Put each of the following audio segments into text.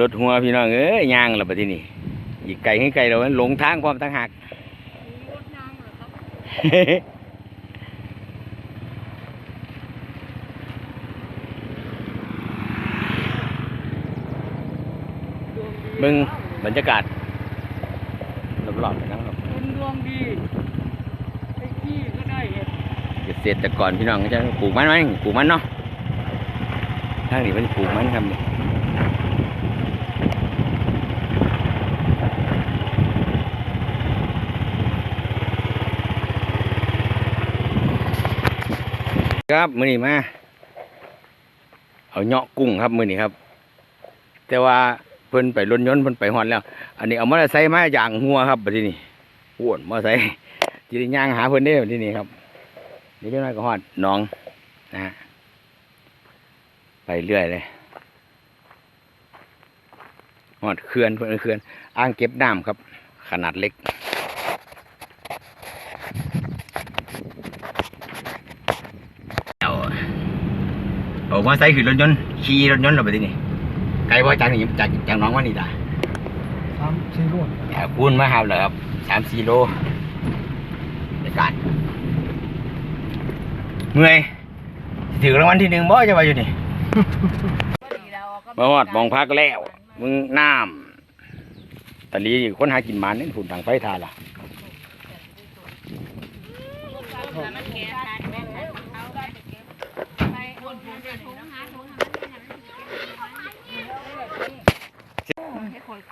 รถหัวพี่น้องเอ้ยย่างแล้วปะที่นี่อีกไกลให้ไกลเราหลงทางความตั้งหักรถนางเหรอครับเบิ่งบรรยากาศรอบๆนะครับคนดวงดีไอ้ขี้ก็ได้เห็ดเกษตรกรพี่น้องก็จะปลูกมันไหมปลูกมันเนาะทางนี้มันปลูกมันครับ ครับมือนี้มาเอาเหาะกุ้งครับมือนี้ครับ แต่ว่าเพิ่นไปรถยนต์เพิ่นไปฮอดแล้ว อันนี้เอามอเตอร์ไซค์มาอย่างหัวครับบัดนี้อ้วนมอเตอร์ไซค์จิย่างหาเพิ่นได้บัดนี้ครับเดี๋ยวเจ้าน้อยก็ฮอดน้องนะฮะไปเรื่อยเลยฮอดเขื่อนเพื่อนเขื่อนอ่างเก็บน้ำครับ ขนาดเล็กเอา เอามาใส่ขึ้นรถยนต์ขี่รถยนต์เราไปที่นี่ไกลว่าจากนี่จากจากหน้องว่านี่ตาสามสี่รุ่นอย่าพูนมาครับเลยครับสามสี่โลในการเมื่อยสิถือรางวัลที่หนึ่งบ่จะไปอยู่นี่ มาฮอดมองพักแล้ว มึงน้ำตะลีคนหากินหมันนี่ฝุ่นต่างไฟทาล่ะ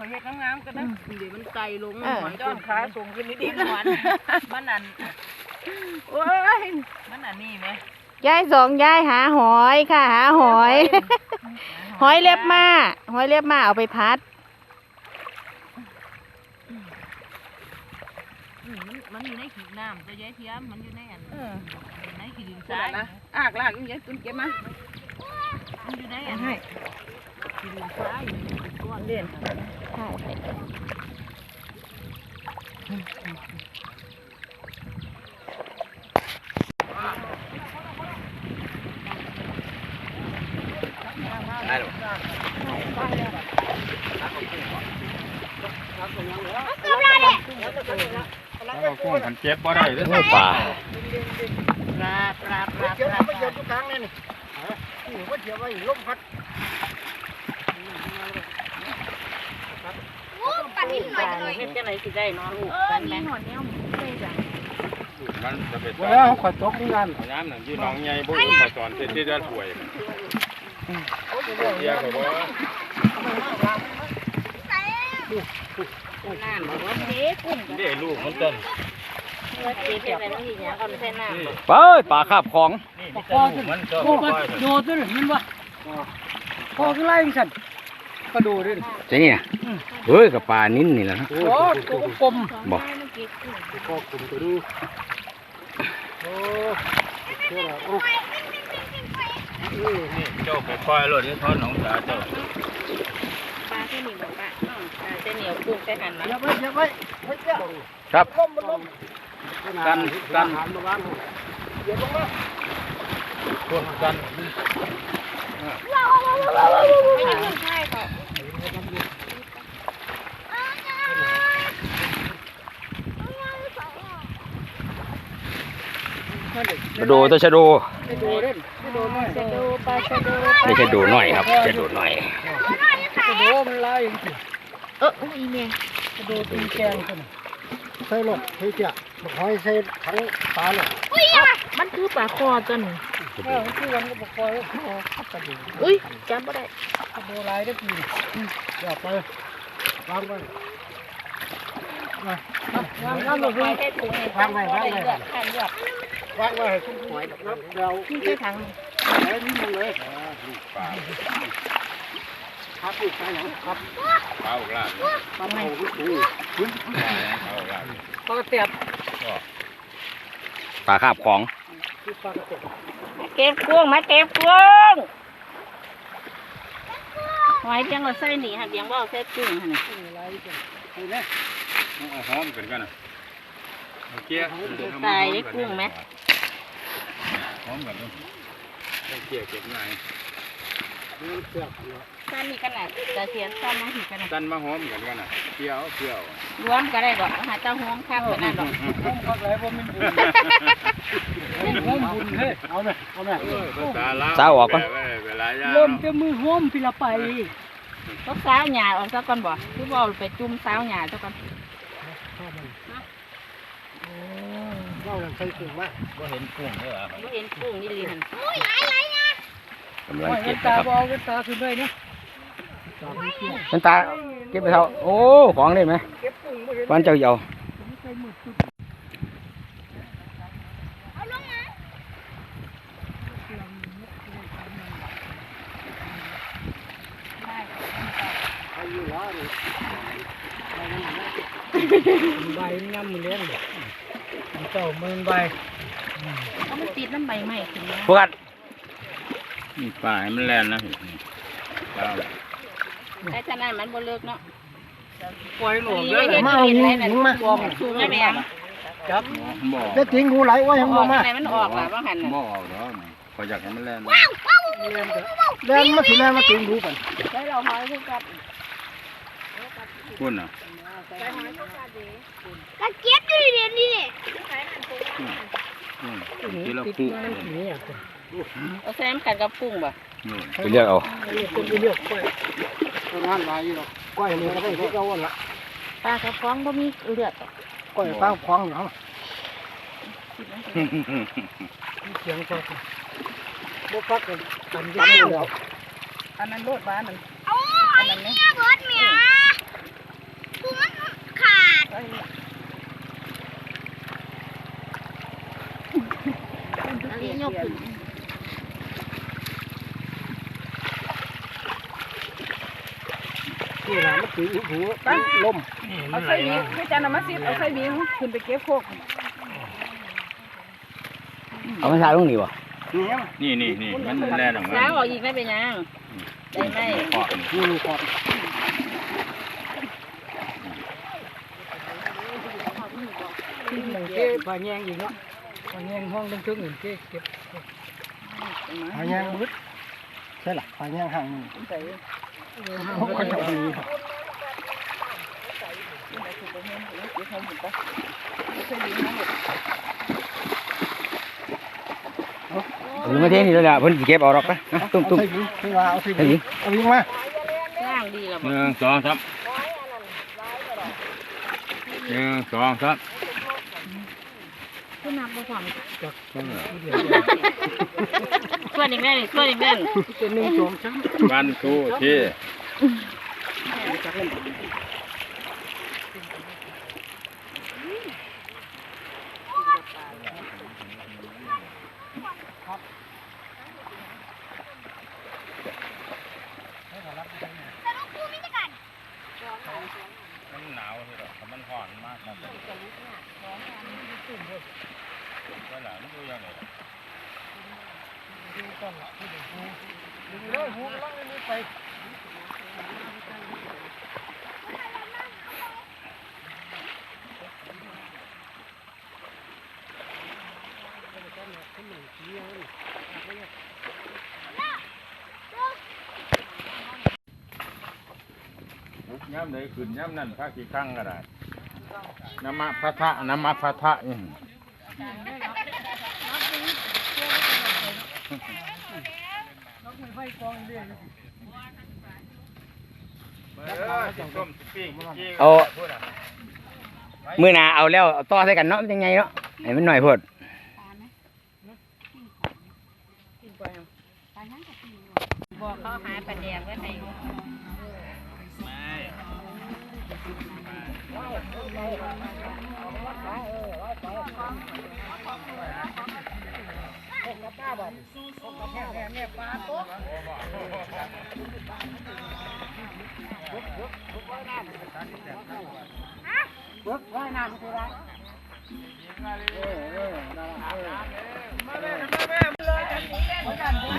อยขอยเห็ดงามๆกันนะเดี๋ยวมันไกลลงหอยจ้อนขาสูงขึ้นนิดนิดหวานมันนั่นโอ้ยมันอันนี้ไหมยายสองยายหาหอยค่ะ หาหอย หอยเล็บมาหอยเล็บมาเอาไปพัดมันอยู่ในขีดน้ำตัวใหญ่เทียมมันอยู่ในอันเออในขีดดินทใช่รายนะอากลากยังตุ้นเก็บมามันอยู่ในอันให้ขีดดินทรายอยู่ในขีดก้ อนเด่นได้หรอเอากุ้งขันเจ็บบ่ได้เด้อโอ้ป่าปลาปลาปลาเกี่ยวปลาไม่เกี่ยวทุกครั้งเลยนี่ว่าเกี่ยวไว้ลมพัด ปลานิ่มหน่อย เลยเฮ็ดจังไดสิได้เนาะลูกกันแม่มันจะเป็นว่าแล้วขอตกนี่กันน้ำหนังที่น้องใหญ่บ่อยู่มาสอนเทศที่ด้านห่วยเรียกเขาว่าน้ำบ่ว่าเด็กกุ้งเด้ลูกมันต้นว่าเด็กเป็นอะไรอย่างเงี้ยเอาใส่น้ำนี่เป้ยป่าคาบของนี่ลูกมันก็โอ้บ่ก็ค่อยโยนตัวนี่มันว่าพอขึ้น ไล่ยังสั่นก็ดูดิใช่นี่นะเฮ้ยกับปลานิ้นนี่แหละนะโอ้ตัวกลมบอกก็กลมตัวดูโอ้เชื่อแล้วโอ้นี่เจ้าไปค่อยรถที่ทอนหนองสาเจ้าปลาที่นี่บอกว่าปลาจะเหนียวกุ้งใส่หั่นเดี๋ยนะวไว้เดี๋ยวไว้ไว้เจ้าครับล้มมันล้มกันกันหันมาบ้านเดี๋ยวลงมาพวกกันชะ โดตัวชะโดไปดูเล่นไปดูหน่อยจะดูปลาจะดูไม่ใช่โดหน่อยครับชะโดหน่อยไปดูมันลายจริงเอออีเมย์ไปดูตีแกงกันใส่รถเฮ้ยเจ้าบอกให้ใส่ทั้งตาเลยมันคือปลาคอตัวนึงเออที่วันก็บอกว่าเขากระดูอุ้ยจำบ่ได้กระดูลายได้กี่เดี๋ยวไปวางไว้วางวางวางไว้ให้ถุงวางไว้วางไว้ขันเลือก วางไว้ให้คุณหอยครับเดี๋ยวที่ใช้ถังไหนนี่มันเลยครับอีกใช่ไหมครับเอาล่ะทำไมเอาล่ะปลากระเตียบปลาคาบของคือปลากระเตียบเก็บกุ้งมาเก็บกุ้งไว้จังเราใส่หนีหักยังว่าใส่กุ้งหั่นนี่ลายกันนี่นะเอาหอมกันกันนะโอเคตายได้กุ้งไหม หอมกันเนาะโอเคเก็บง่ายนี่เสียบเนาะสั้นนี่กันแหละแต่เสียนสั้นมาถึงกันตันมาหอมกันกันน่ะเปรี้ยวเปรี้ยวรวมก็ได้ดอกหาเจ้าห้องข้างกันนั่นดอกเอาไหมเอาไหมภาษาลาวสาวออกก่อนเวลายาลมจะมือห้มพิละไปก็สาวหยาออกซะก่อนบ่คือบ่ไปจุ่มสาวหยาซะก่อน บ่เห็นกุ้งเลยเหรอบ่เห็นกุ้งนี่เลยหั่นกำลังเก็บนะครับบอลตาขึ้นเลยเนี่ยมันตาเก็บไปเท่าโอ้ของได้ไหมวันเจ้าเหยาใบน้ำมือเลี้ยง เจ้าเมืองใบเอามันติดน้ำใบไม้ขึ้นมาพวกกันนี่ปลาให้มันแล่นนะปลาแต่ฉะนั้นมันบ่เลิกเนาะปล่อยหลงนี่เด้อเห็นมาเห็นอะไรนั่นสูงแล้วแม่จับบ่จะทิ้งงูไหลว่ายังอบ่อกมาไหนมันออกล่ะว่าหั่นน่ะบ่ออกดอกขอยอยากให้มันแล่นแรงมาสิแรงมาทิ้งงูกันได้เราหอยคือกับ คุณน่ะกระเจี๊ยบอยู่เดี๋ยวนี้อืมที่เราคู่นี่อะเอาแซมกันกับกุ้งบ่นู่นไปเลือกเอาคนไปเลือกกล้วยงานลายอยู่หรอกกล้วยนี่ก็ได้ที่เก่าละปลากระฟ้องบ่มีเลือดกล้วยฟ้าคว้างเนาะเสียงก็บ่ฟักกันกันยันแล้วอันนั้นโลดบ้านมันโอ้ยเนี่ยเบิดเมียกูมันขาด อันนี้ ยกขึ้นนี่ล่ะมันถือหูตั้งลมเอาใส่บีให้จันเอามาซิเอาใส่บีขึ้นไปเก็บโคกเอามาใส่ตรงนี้วะนี่นี่นี่มันแล่นออกมาสาวออกอีกได้เป็นยังได้ไหมขอบนี่ครับที่หนึ่งเก้ปลาแยงอีกเนาะ ปลาแยงห้องตึ้งๆหนึ่งเก้เก็บปลาแยงบึดใช่หรอปลาแยงห่างหนึ่งเขาก็จะมีครั บหรือมาเทนี่แล้วล่ะเพิ่นสิเก็บเอาหรอกนะนะตุ้มตุ้มเอาใส่ถุงที่ว่าเอาใส่เฮ้ถุยงเอาวิ่งมาย่างดีแล้วหนึ่งสองสามหนึ่งสองสามขึ้นนับบ่พร้อมจากส่วนอีกแน่นี่ส่วนอีกแน่เป็นหนึ่งสองสามวันทูที่มันหนาวที่หรอกมันห่อนมากครับ ว่าหลานมันดูยังไงล่ะเลยหูกำลังนี่ไปย่ำเลยขึ้นย่ำนั่นพระกี่ครั้งก็ได้น้ำมะพระทะน้ำมะพระทะอืม เออสิส้มสิปิ้งสิจี้เอาพูดอะมือหนาเอาแล้วเอาต่อใส่กันเนาะมันยังไงเนาะให้มันหน่อยโพดบอกเขาหาปลาแดงไว้ให้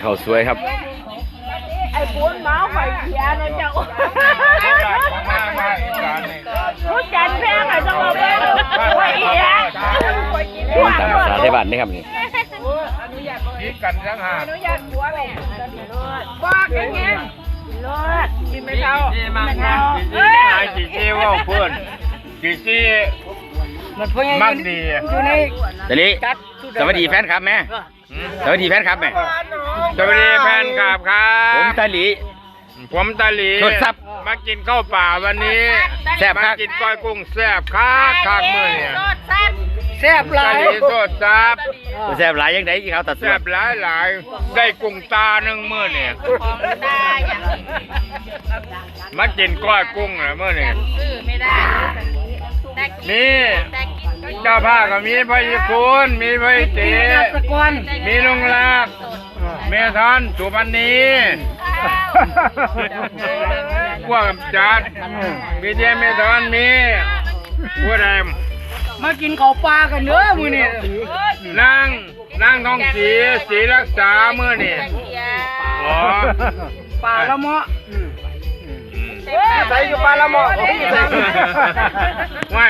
เขาวสวยครับ ไอ้ปูนเมาไฟเขียนะเจ้ามามาอีกจานหนึ่งรู้จันแพงไอ้จังเราเป็นไฟเขีย ตามภาษาไทยบ้านนี่ครับนี่คิดกันยังหาอนุญาตหัวแม่บอกอย่างเงี้ยกินไม่เท่าจีมังมังจีจีหายจีจีว่าเพื่อนจีจีมันเพิ่มักดีอยู่ในตอนนี้สวัสดีแฟนครับแม่สวัสดีแฟนครับแม่สวัสดีแฟนคลับครับผมตาหลีผมตาหลีทดซับมากินข้าวป่าวันนี้แซ่บมากินก้อยกุ้งแซ่บคักคักมือเนี่ย แซ่บหลาตายหลีโทษซับแซ่บหลายยังไงที่เขาตัดสแซ่วบหลายหลายได้กุ้งตาหนึ่งมือเนี่ยของตาอย่างนี้มากินก้อยกุ้งนะมือเนี่ยซื้อไม่ได้แต่กินนี่แต่กินก็เจ้าผ้าก็มีพระยิคุณมีพระยิติตะกอนมีลุงลักษณ์เมทอนสุพรรณีพวกกำจัดมีเจเมทอนมีผู้ใด มากินข้าวปลากันเด้อมื้อนี้นั่งนั่งท้องสีสีรักษาเมื่อนี่เสียอ๋อปลาละเมาะอืมใส่อยู่ปลาละเมาะไม่